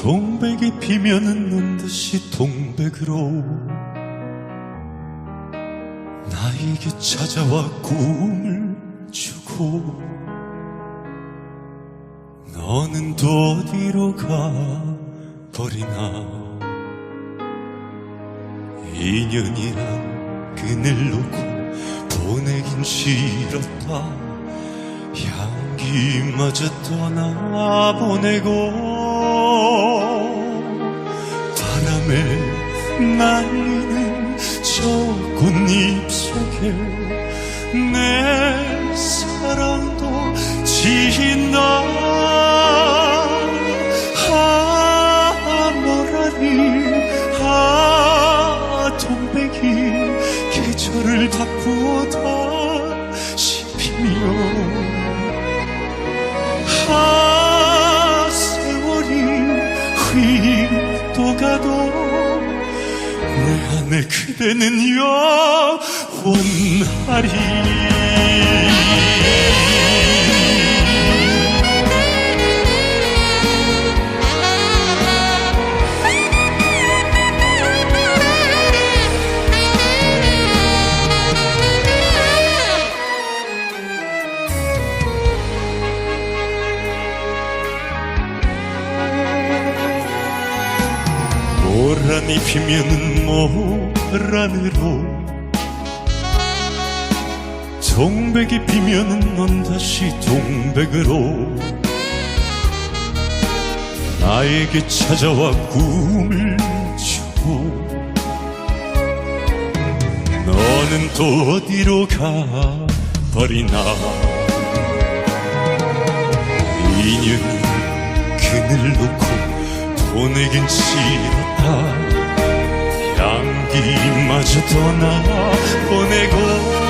동백이 피면은 눈듯이 동백으로 나에게 찾아와 꿈을 주고 너는 또 어디로 가버리나? 인연이란 끈을 놓고 보내긴 싫었다. 향기마저 떠나보내고 바람에 날리는 저 꽃잎 속에 내 사랑도 지힌다. 아 뭐라니 아 동백이 계절을 바꾸다 씹히며 내 그대는 영원하리 모란이 피면은 모란으로 동백이 피면은 넌 다시 동백으로 나에게 찾아와 꿈을 주고 너는 또 어디로 가버리나? 인연이 그늘 놓고 보내긴 싫 었다 향기마저 떠나 보내고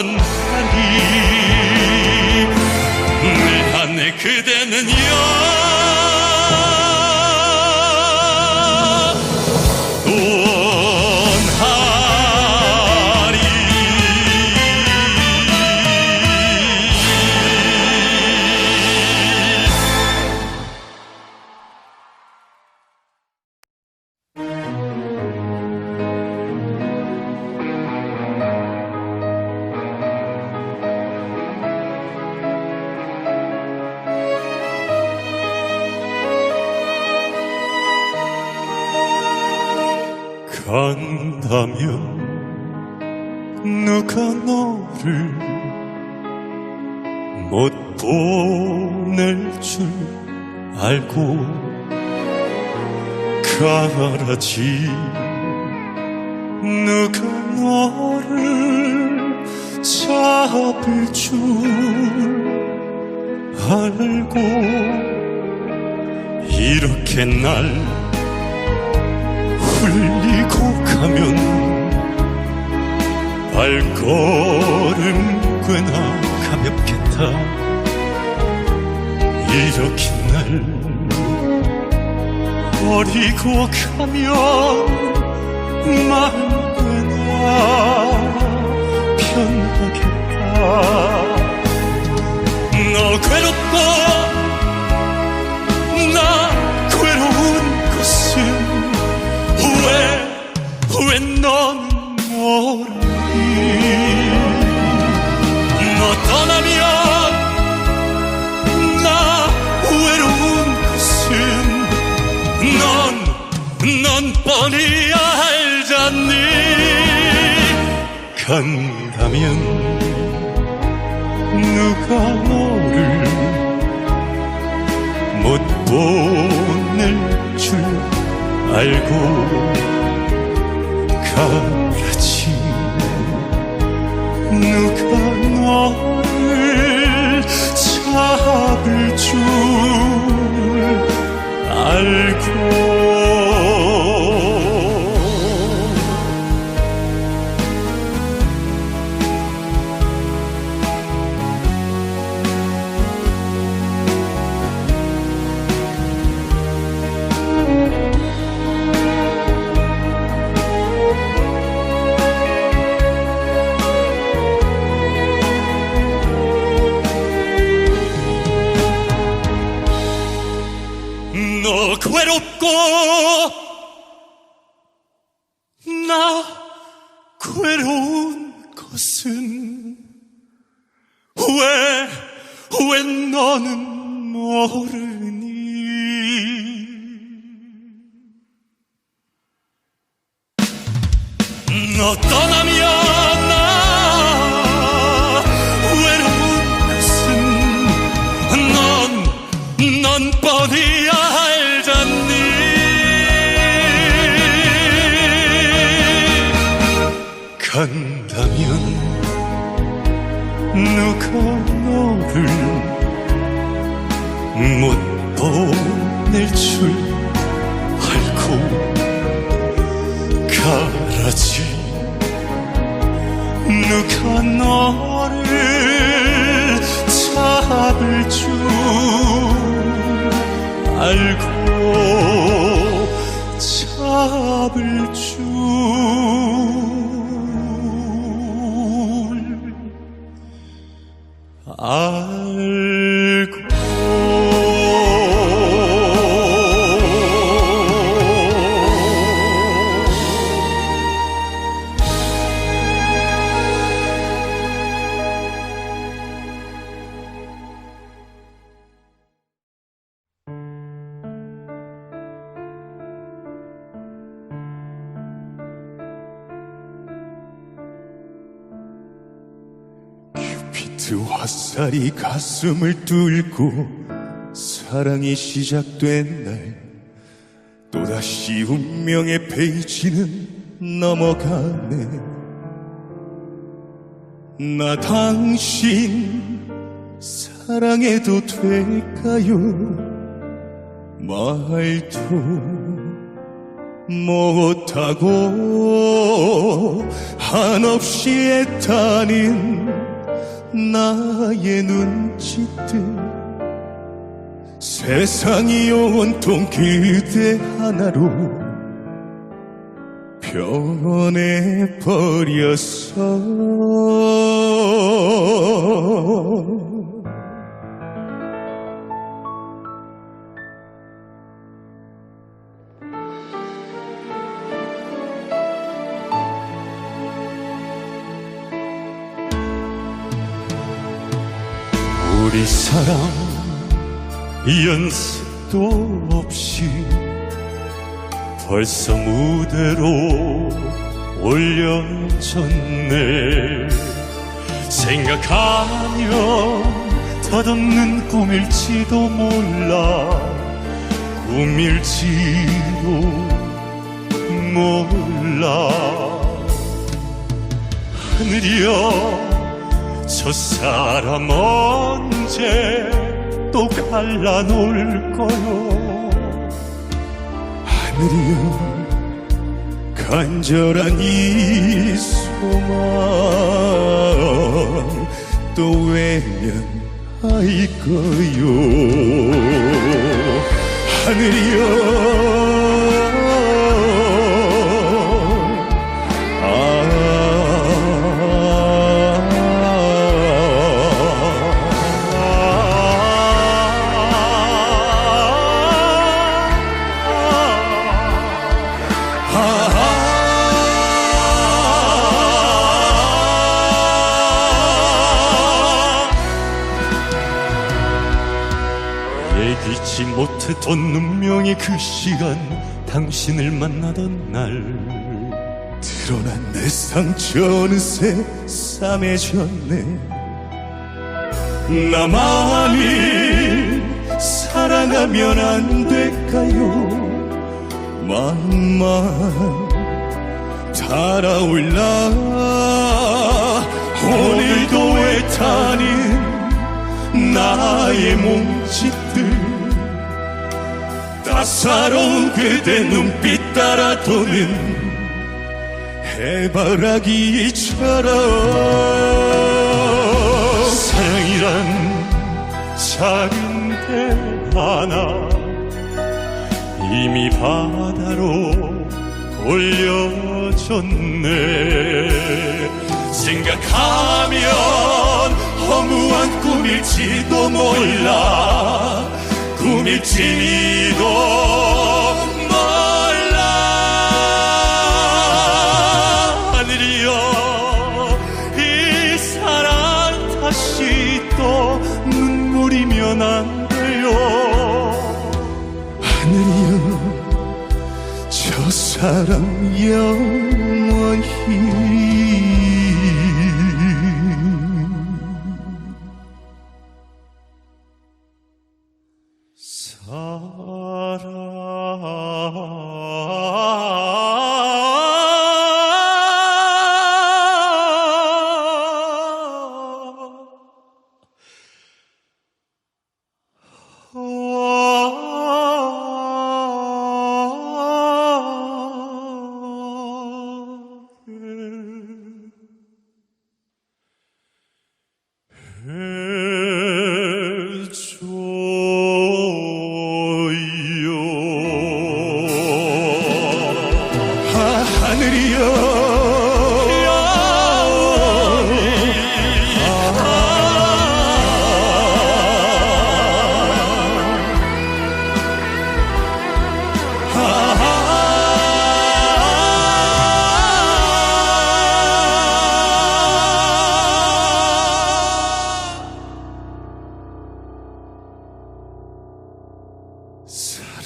원하니 내 안에 그대는 너를 못 보낼 줄 알고 가라지 누가 너를 잡을 줄 알고 이렇게 날 흘리고 가면 발걸음 꽤나 가볍겠다. 이렇게 날 버리고 가면 마음 꽤나 편하겠다. 너 괴롭고 간다면 누가 너를 못 보낼 줄 알고 가라지? 누가 너를 잡을 줄 알고 넌, 넌 뻔히 알잖니? 간다면 누가 너를 못 보낼 줄 알고 가라지? 누가 너를 잡을 줄 알고 잡을 줄. 알 큐피트 화살이 가슴을 뚫고 사랑이 시작된 날 또다시 운명의 페이지는 넘어가네. 나 당신 사랑해도 될까요? 말도 못하고 한없이 애타는 나의 눈짓들. 세상이 온통 그대 하나로 변해버렸어 우리 사랑 연습도 없이 벌써 무대로 올려졌네. 생각하면 덧없는 꿈일지도 몰라. 꿈일지도 몰라. 하늘이여 저 사람 언제 또 갈라놓을 거요? 하늘이여 간절한 이 소망 또 외면할 거요? 하늘이여 잊지 못했던 운명의 그 시간 당신을 만나던 날. 드러난 내 상처 어느새 싸매졌네 나만이 사랑하면 안 될까요? 마음만 달아올라. 오늘도 애타는 나의 몸짓들 따사로운 그대 눈빛 따라 도는 해바라기처럼 사랑이란 작은 배 하나 이미 바다로 올려졌네. 생각하면 허무한 꿈일지도 몰라 꿈일지도 몰라. 하늘이여 이 사랑 다시 또 눈물이면 안 돼요. 하늘이여 저 사람 영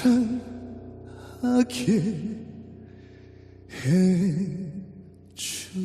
사랑하게 해줘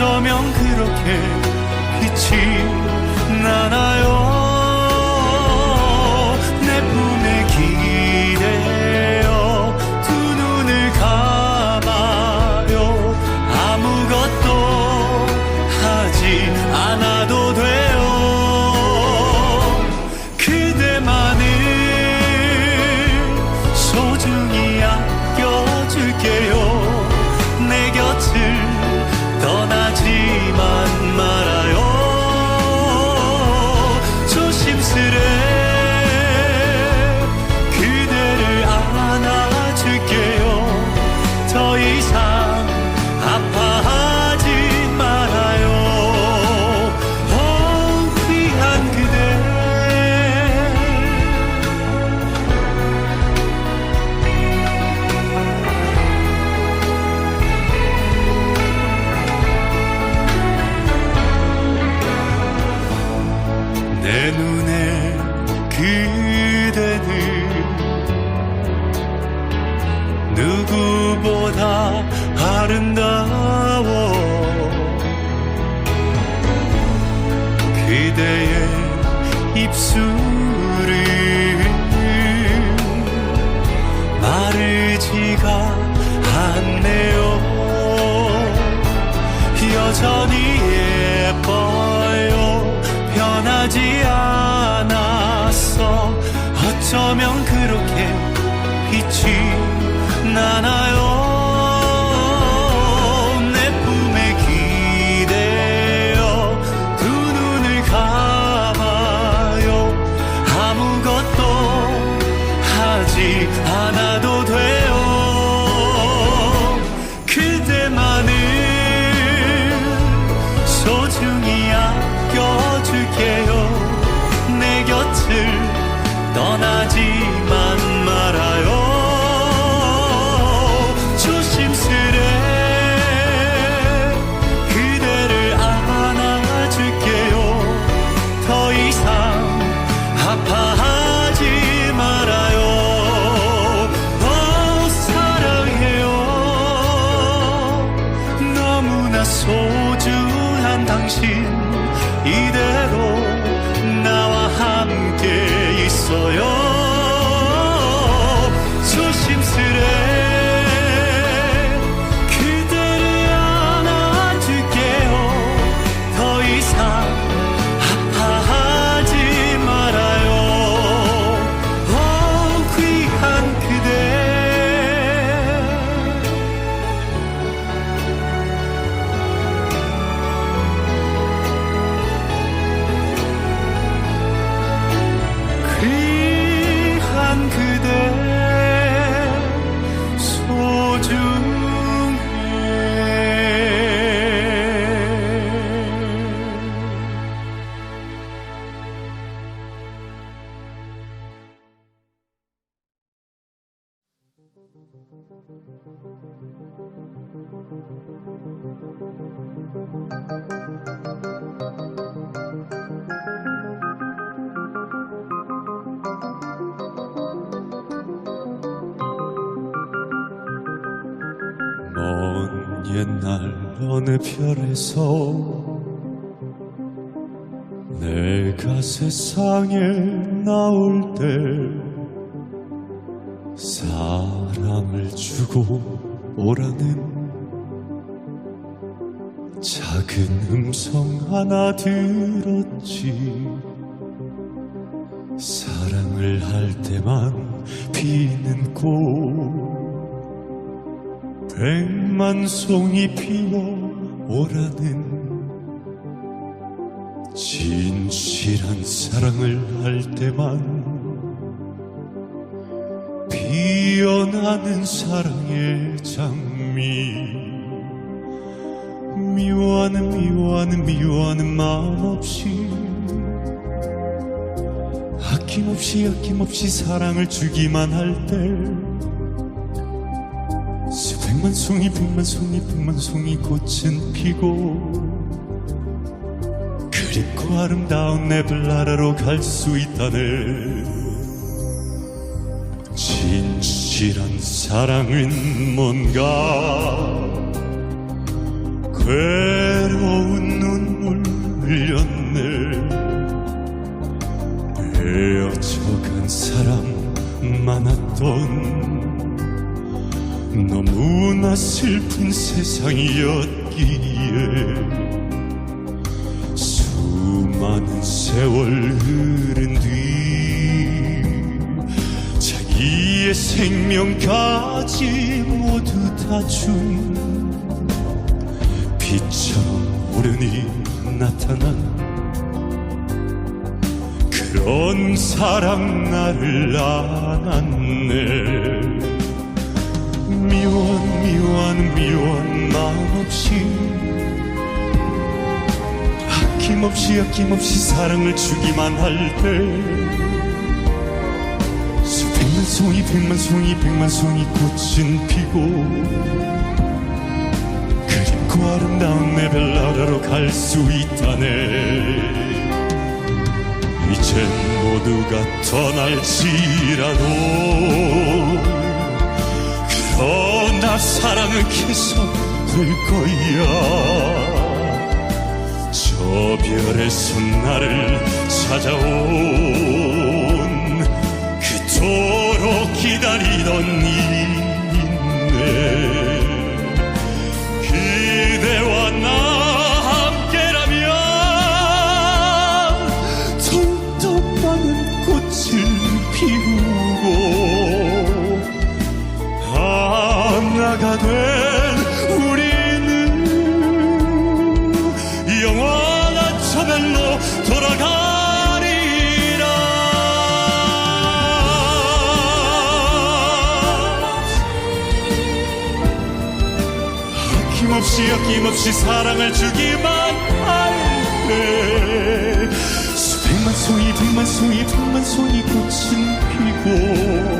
어쩌면 그렇게 빛이 나나요 않네요 여전히 예뻐요. 변하지 않았어. 어쩌면 그렇게 빛이 나나요 별에서 내가 세상에 나올 때 사랑을 주고 오라는 작은 음성 하나 들었지. 사랑을 할 때만 피는 꽃 백만 송이 피어 오라는 진실한 사랑을 할 때만 피어나는 사랑의 장미. 미워하는 미워하는 미워하는 마음 없이 아낌없이 아낌없이 사랑을 주기만 할때 수 백만 송이 백만 송이 백만 송이 꽃은 피고 그립고 아름다운 네블나라로 갈 수 있다네 진실한 사랑은 뭔가? 괴로운 눈물 흘렸네. 헤어져간 사람 많았던 너무나 슬픈 세상이었기에 수많은 세월 흐른 뒤 자기의 생명까지 모두 다 준 빛처럼 오르니 나타난 그런 사랑 나를 안았네 미워한 미워한 미워한 마음 없이 아낌없이 아낌없이 사랑을 주기만 할 때 수백만 송이 백만 송이 백만 송이 꽃은 피고 그립고 아름다운 내 벨라라로 갈 수 있다네. 이젠 모두가 떠날지라도 더나 사랑을 계속될 거야. 저 별에서 나를 찾아온 그토록 기다리던 인내 그대와 나 함께라면 정도 많은 꽃을 피우 된 우리는 영원한 저별로 돌아가리라. 아낌없이 아낌없이 사랑을 주기만 할때 수백만 송이 백만 송이 백만 송이 꽃은 피고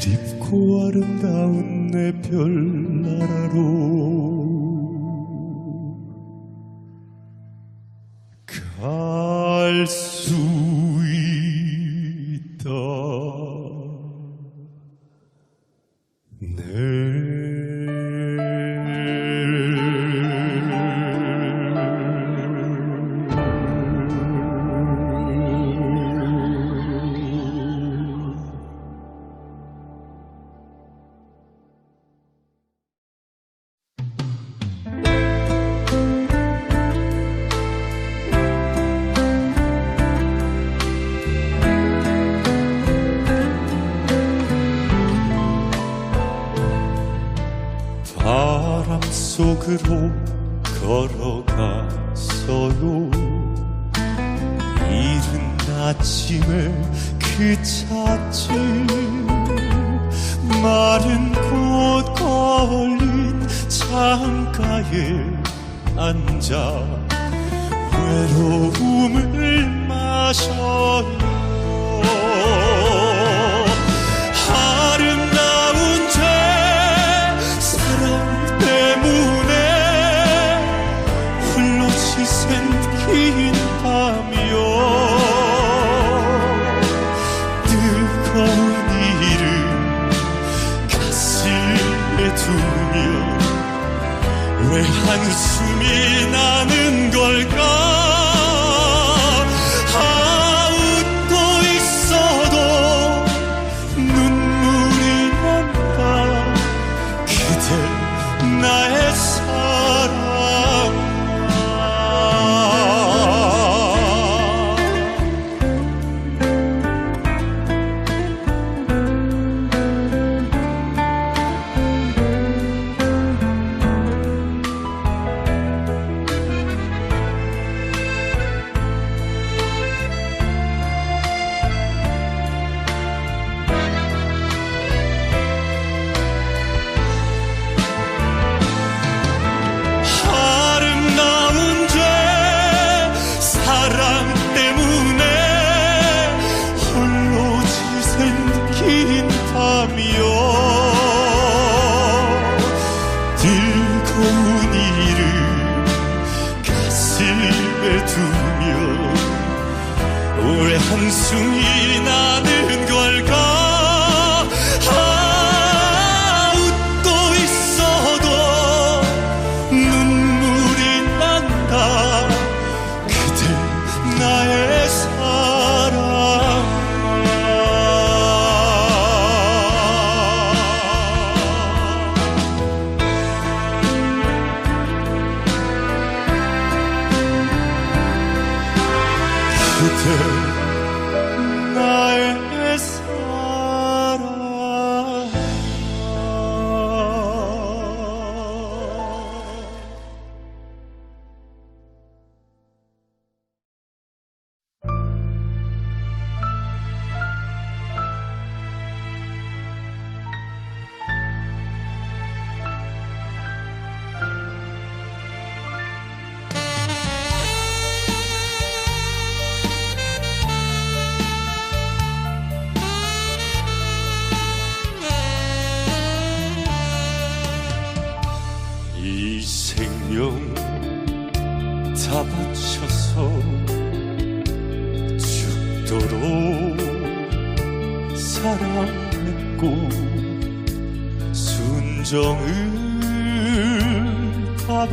그립고 아름다운 내 별나라로 속으로 걸어갔어요. 이른 아침에 그 찻집 마른 꽃 걸린 창가에 앉아 외로움을 마셔요 왜 한숨이 나는 걸까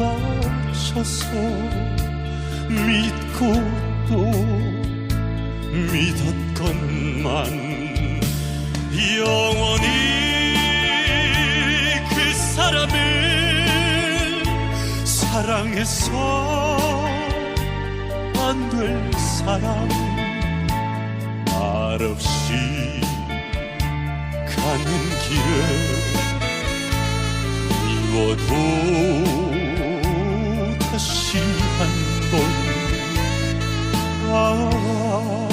다 바쳐서 믿고 또 믿었건만 영원히 그 사람을 사랑해서 안 될 사람 말 없이 가는 길에 미워도 heart.